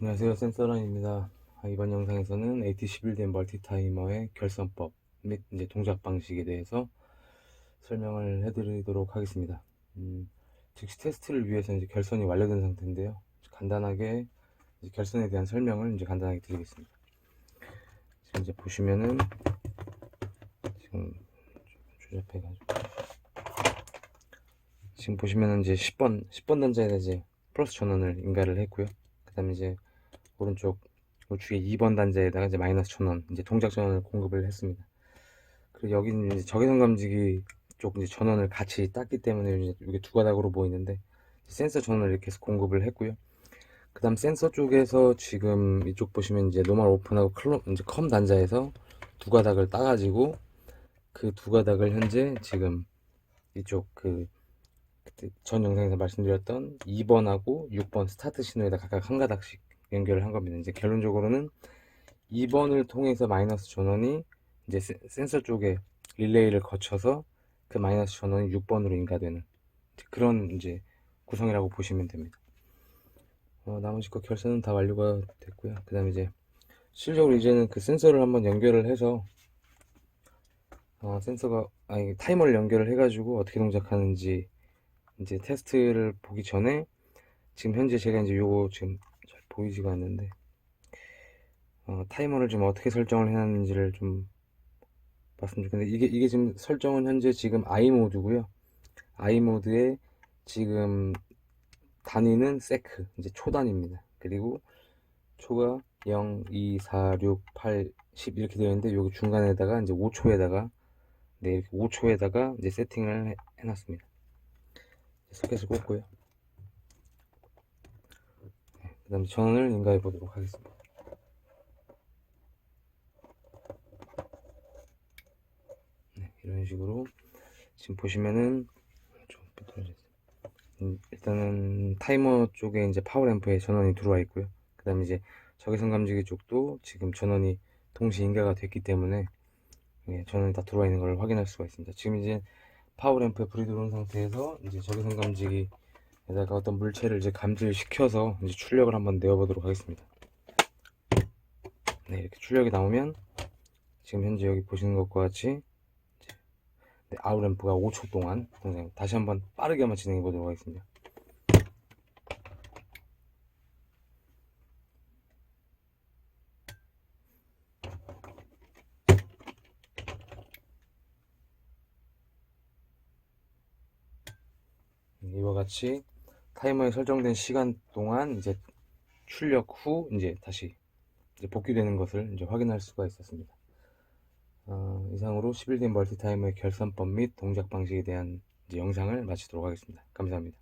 안녕하세요. 센서런입니다. 아, 이번 영상에서는 AT11된 멀티타이머의 결선법 및 이제 동작 방식에 대해서 설명을 해드리도록 하겠습니다. 음, 즉시 테스트를 위해서 이제 결선이 완료된 상태인데요. 간단하게 결선에 대한 설명을 이제 간단하게 드리겠습니다. 지금 이제 보시면은 지금 조잡해가지고 지금 보시면은 이제 10번 10번 단자에다 이제 플러스 전원을 인가를 했고요. 그 다음에 이제 오른쪽 우측에 2번 단자에다가 이제 마이너스 천원 이제 동작 전원을 공급을 했습니다. 그리고 여기는 이제 적외선 감지기 쪽 이제 전원을 같이 땄기 때문에 이제 이게 두 가닥으로 보이는데 센서 전원을 이렇게 해서 공급을 했고요. 그 다음 센서 쪽에서 지금 이쪽 보시면 이제 노멀 오픈하고 클로 이제 컴 단자에서 두 가닥을 따가지고 그 두 가닥을 현재 지금 이쪽 그 그때 전 영상에서 말씀드렸던 2번하고 6번 스타트 신호에다 각각 한 가닥씩 연결을 한 겁니다. 이제 결론적으로는 2번을 통해서 마이너스 전원이 이제 센- 센서 쪽에 릴레이를 거쳐서 그 마이너스 전원이 6번으로 인가되는 그런 이제 구성이라고 보시면 됩니다. 어, 나머지 거 결선은 다 완료가 됐고요. 그 다음에 이제 실질적으로 이제는 그 센서를 한번 연결을 해서 어, 센서가 아니 타이머를 연결을 해가지고 어떻게 동작하는지 이제 테스트를 보기 전에 지금 현재 제가 이제 요거 지금 잘 보이지가 않는데 어, 타이머를 좀 어떻게 설정을 해놨는지를 좀 봤으면 좋겠는데 이게 이게 지금 설정은 현재 지금 I 모드고요. I 모드에 지금 단위는 세크 이제 초단입니다. 그리고 초가 0, 2, 4, 6, 8, 10 이렇게 되어 있는데 여기 중간에다가 이제 5초에다가 네 이렇게 5초에다가 이제 세팅을 해, 해놨습니다. 소켓을 꽂고요. 그 다음에 전원을 인가해 보도록 하겠습니다. 네, 이런 식으로 지금 보시면은 좀 삐뚤어졌어요. 음, 일단은 타이머 쪽에 이제 파워램프에 전원이 들어와 있고요. 그 다음에 이제 적외선 감지기 쪽도 지금 전원이 동시 인가가 됐기 때문에 예, 전원이 다 들어와 있는 걸 확인할 수가 있습니다. 지금 이제 파워램프에 불이 들어온 상태에서 이제 적외선 감지기 에다가 어떤 물체를 이제 감지를 시켜서 이제 출력을 한번 내어보도록 하겠습니다. 네, 이렇게 출력이 나오면 지금 현재 여기 보시는 것과 같이 네, 아웃램프가 5초 동안 동작 다시 한번 빠르게 한번 진행해 보도록 하겠습니다. 이와 같이 타이머에 설정된 시간 동안 이제 출력 후 이제 다시 이제 복귀되는 것을 이제 확인할 수가 있었습니다. 어, 이상으로 11대 멀티타이머의 결선법 및 동작 방식에 대한 영상을 마치도록 하겠습니다. 감사합니다.